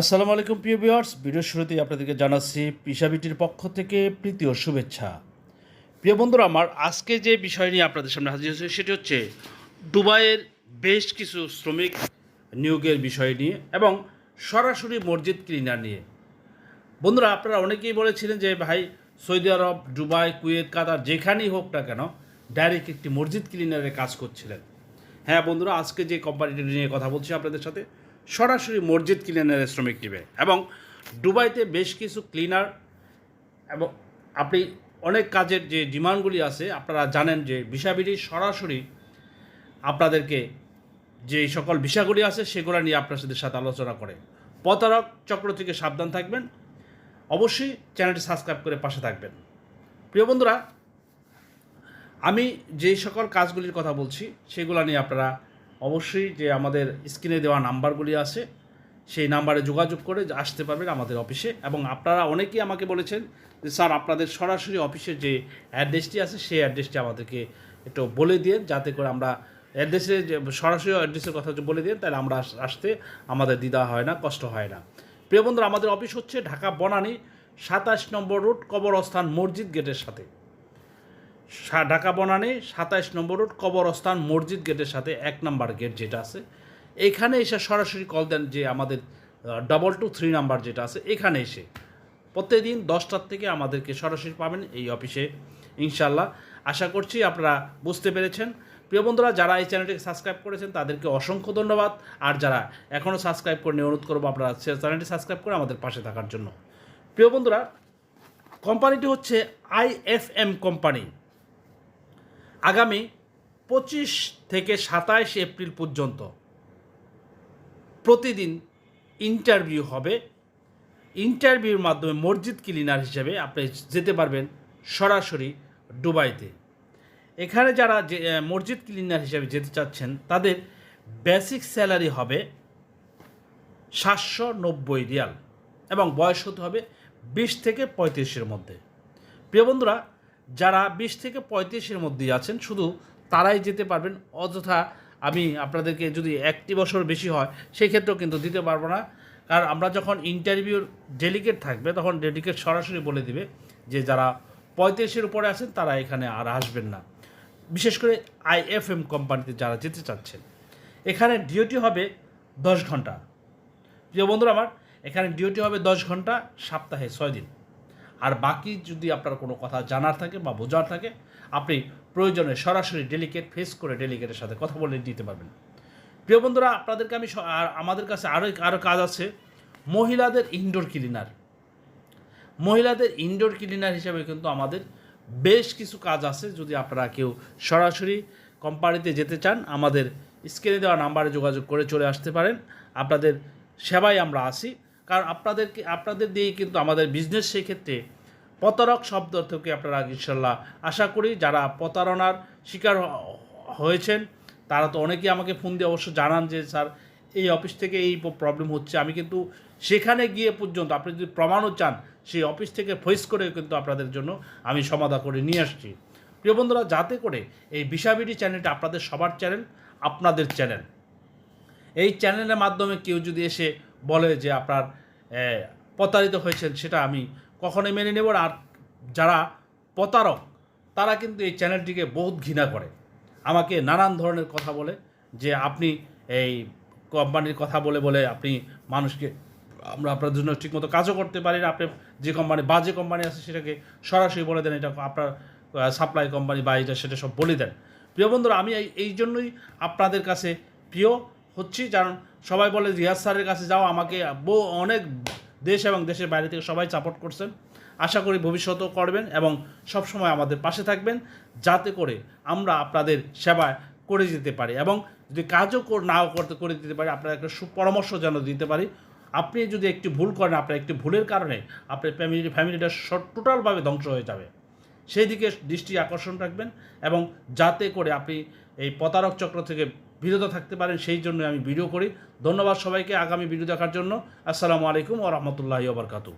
আসসালামু আলাইকুম, প্রিয় ভিউয়ার্স। ভিডিওর শুরুতেই আপনাদেরকে জানাচ্ছি পিসাবিটির পক্ষ থেকে প্রীতি ও শুভেচ্ছা। প্রিয় বন্ধুরা, আমার আজকে যে বিষয় নিয়ে আপনাদের সামনে হাজির হয়েছে, সেটি হচ্ছে দুবাইয়ের বেশ কিছু শ্রমিক নিয়োগের বিষয় নিয়ে এবং সরাসরি মসজিদ ক্লিনার নিয়ে। বন্ধুরা, আপনারা অনেকেই বলেছিলেন যে, ভাই, Saudi Arab, Dubai, Kuwait, Qatar, যেখানেই হোক না কেন, ডাইরেক্ট একটি মসজিদ ক্লিনারের কাজ করছিলেন। হ্যাঁ বন্ধুরা, আজকে যে কোম্পানিটি নিয়ে কথা বলছি আপনাদের সাথে সরাসরি মসজিদ ক্লিনারের শ্রমিক নেবে। এবং দুবাইতে বেশ কিছু ক্লিনার এবং আপনি অনেক কাজের যে ডিমান্ডগুলি আছে, আপনারা জানেন যে ভিসাবিডি সরাসরি আপনাদেরকে যে সকল বিষয়গুলি আছে, সেগুলো নিয়ে আপনার সাথে সাথে আলোচনা করে। প্রতারক চক্র থেকে সাবধান থাকবেন। অবশ্যই চ্যানেলটি সাবস্ক্রাইব করে পাশে থাকবেন। প্রিয় বন্ধুরা, আমি যেই সকল কাজগুলির কথা বলছি, সেগুলো নিয়ে আপনারা অবশ্যই যে আমাদের স্ক্রিনে দেওয়া নাম্বারগুলি আছে, সেই নাম্বারে যোগাযোগ করে আসতে পারবেন আমাদের অফিসে। এবং আপনারা অনেকেই আমাকে বলেছেন যে, স্যার, আপনাদের সরাসরি অফিসের যে অ্যাড্রেসটি আছে, সেই অ্যাড্রেসটি আমাদেরকে একটু বলে দিয়ে যাতে করে আমরা অ্যাড্রেসে যে, সরাসরি অ্যাড্রেসের কথা বলে দিন, তাহলে আমরা আস- আসতে আমাদের দ্বিধা হয় না, কষ্ট হয় না। প্রিয় বন্ধুরা, আমাদের অফিস হচ্ছে ঢাকা বনানী সাতাশ নম্বর রোড, কবরস্থান মসজিদ গেটের সাথে। ঢাকা বনানী, সাতাইশ নম্বর রোড, কবরস্থান, মসজিদ গেটের সাথে এক নাম্বার গেট যেটা আছে। এখানে এসে সরাসরি কল দেন যে আমাদের ডবল টু থ্রি নাম্বার যেটা আছে, এখানে এসে। প্রত্যেকদিন দশটার থেকে আমাদেরকে সরাসরি পাবেন এই অফিসে, ইনশাল্লাহ। আশা করছি আপনারা বুঝতে পেরেছেন। প্রিয় বন্ধুরা, যারা এই চ্যানেলটিকে সাবস্ক্রাইব করেছেন, তাদেরকে অসংখ্য ধন্যবাদ। আর যারা এখনও সাবস্ক্রাইব করে নিয়ে অনুরোধ করব আপনারা চ্যানেলটি সাবস্ক্রাইব করে আমাদের পাশে থাকার জন্য। প্রিয় বন্ধুরা কোম্পানিটি হচ্ছে আইএফএম কোম্পানি আগামী পঁচিশ থেকে সাতাইশ এপ্রিল পর্যন্ত প্রতিদিন ইন্টারভিউ হবে। ইন্টারভিউর মাধ্যমে মসজিদ ক্লিনার হিসেবে আপনি যেতে পারবেন সরাসরি দুবাইতে। এখানে যারা যে মসজিদ ক্লিনার হিসেবে যেতে চাচ্ছেন, তাদের বেসিক স্যালারি হবে সাতশো নব্বই রিয়াল এবং বয়স হতে হবে বিশ থেকে পঁয়ত্রিশের মধ্যে। প্রিয় বন্ধুরা যারা বিশ থেকে পঁয়ত্রিশের মধ্যেই আছেন, শুধু তারাই যেতে পারবেন, অযথা আমি আপনাদেরকে যদি একটি বছর বেশি হয় সেই ক্ষেত্রেও কিন্তু দিতে পারব না। কারণ আমরা যখন ইন্টারভিউর ডেলিগেট থাকবে, তখন ডেলিগেট সরাসরি বলে দিবে যে যারা পঁয়ত্রিশের উপরে আছেন, তারা এখানে আর আসবেন না। বিশেষ করে আইএফএম কোম্পানিতে যারা যেতে চাচ্ছেন, এখানে ডিওটি হবে দশ ঘণ্টা। প্রিয় বন্ধুরা আমার, এখানে ডিওটি হবে দশ ঘণ্টা, সপ্তাহে ছয় দিন। আর বাকি যদি আপনার কোনো কথা জানার থাকে বা বোঝার থাকে, আপনি প্রয়োজনে সরাসরি ডেলিকেট ফেস করে ডেলিকেটের সাথে কথা বলে দিতে পারবেন। প্রিয় বন্ধুরা, আপনাদেরকে আমি আর আমাদের কাছে আরও আরও কাজ আছে। মহিলাদের ইনডোর ক্লিনার মহিলাদের ইনডোর ক্লিনার হিসেবে কিন্তু আমাদের বেশ কিছু কাজ আছে। যদি আপনারা কেউ সরাসরি কোম্পানিতে যেতে চান, আমাদের স্ক্রিনে দেওয়া নাম্বারে যোগাযোগ করে চলে আসতে পারেন। আপনাদের সেবায় আমরা আসি কারণ আপনাদেরকে, আপনাদের দিয়েই কিন্তু আমাদের বিজনেস সেই ক্ষেত্রে প্রতারক শব্দ থেকে আপনারা ইনশাল্লাহ আশা করি যারা প্রতারণার শিকার হয়েছেন, তারা তো অনেকেই আমাকে ফোন দিয়ে অবশ্য জানান যে, স্যার, এই অফিস থেকে এই প্রবলেম হচ্ছে। আমি কিন্তু সেখানে গিয়ে পর্যন্ত আপনি যদি প্রমাণও চান, সেই অফিস থেকে ফয়েস করে কিন্তু আপনাদের জন্য আমি সমাধা করে নিয়ে আসছি। প্রিয় বন্ধুরা, যাতে করে এই বিশাবিডি চ্যানেলটা আপনাদের সবার চ্যানেল, আপনাদের চ্যানেল। এই চ্যানেলের মাধ্যমে কেউ যদি এসে বলে যে আপনার প্রতারিত হয়েছেন সেটা আমি কখনোই মেনে নেব। আর যারা প্রতারক, তারা কিন্তু এই চ্যানেলটিকে বহুত ঘৃণা করে। আমাকে নানান ধরনের কথা বলে যে আপনি এই কোম্পানির কথা বলে বলে আপনি মানুষকে, আমরা আপনার জন্য ঠিকমতো কাজও করতে পারি না। আপনি যে কোম্পানি, বাজে কোম্পানি আছে সেটাকে সরাসরি বলে দেন, এটা আপনার সাপ্লাই কোম্পানি বা এটা সেটা সব বলে দেন। প্রিয় বন্ধুরা, আমি এই জন্যই আপনাদের কাছে প্রিয় হচ্ছি, কারণ সবাই বলে রিয়াজ স্যারের কাছে যাও, আমাকে বহু অনেক দেশ এবং দেশের বাইরে থেকে সবাই সাপোর্ট করছেন। আশা করি ভবিষ্যতেও করবেন এবং সবসময় আমাদের পাশে থাকবেন, যাতে করে আমরা আপনাদের সেবায় করে যেতে পারি এবং যদি কাজও নাও করতে, করে দিতে পারি, আপনার একটা সুপরামর্শ যেন দিতে পারি। আপনি যদি একটি ভুল করেন, আপনার একটি ভুলের কারণে আপনার ফ্যামিলি ফ্যামিলিটা টোটালভাবে ধ্বংস হয়ে যাবে। সেই দিকে দৃষ্টি আকর্ষণ রাখবেন এবং যাতে করে আপনি এই প্রতারক চক্র থেকে বিরত থাকতে পারেন, সেই জন্য আমি ভিডিও করি। ধন্যবাদ সবাইকে আগামী ভিডিও দেখার জন্য। আসসালামু আলাইকুম ও রহমতুল্লাহি ওবরকাতু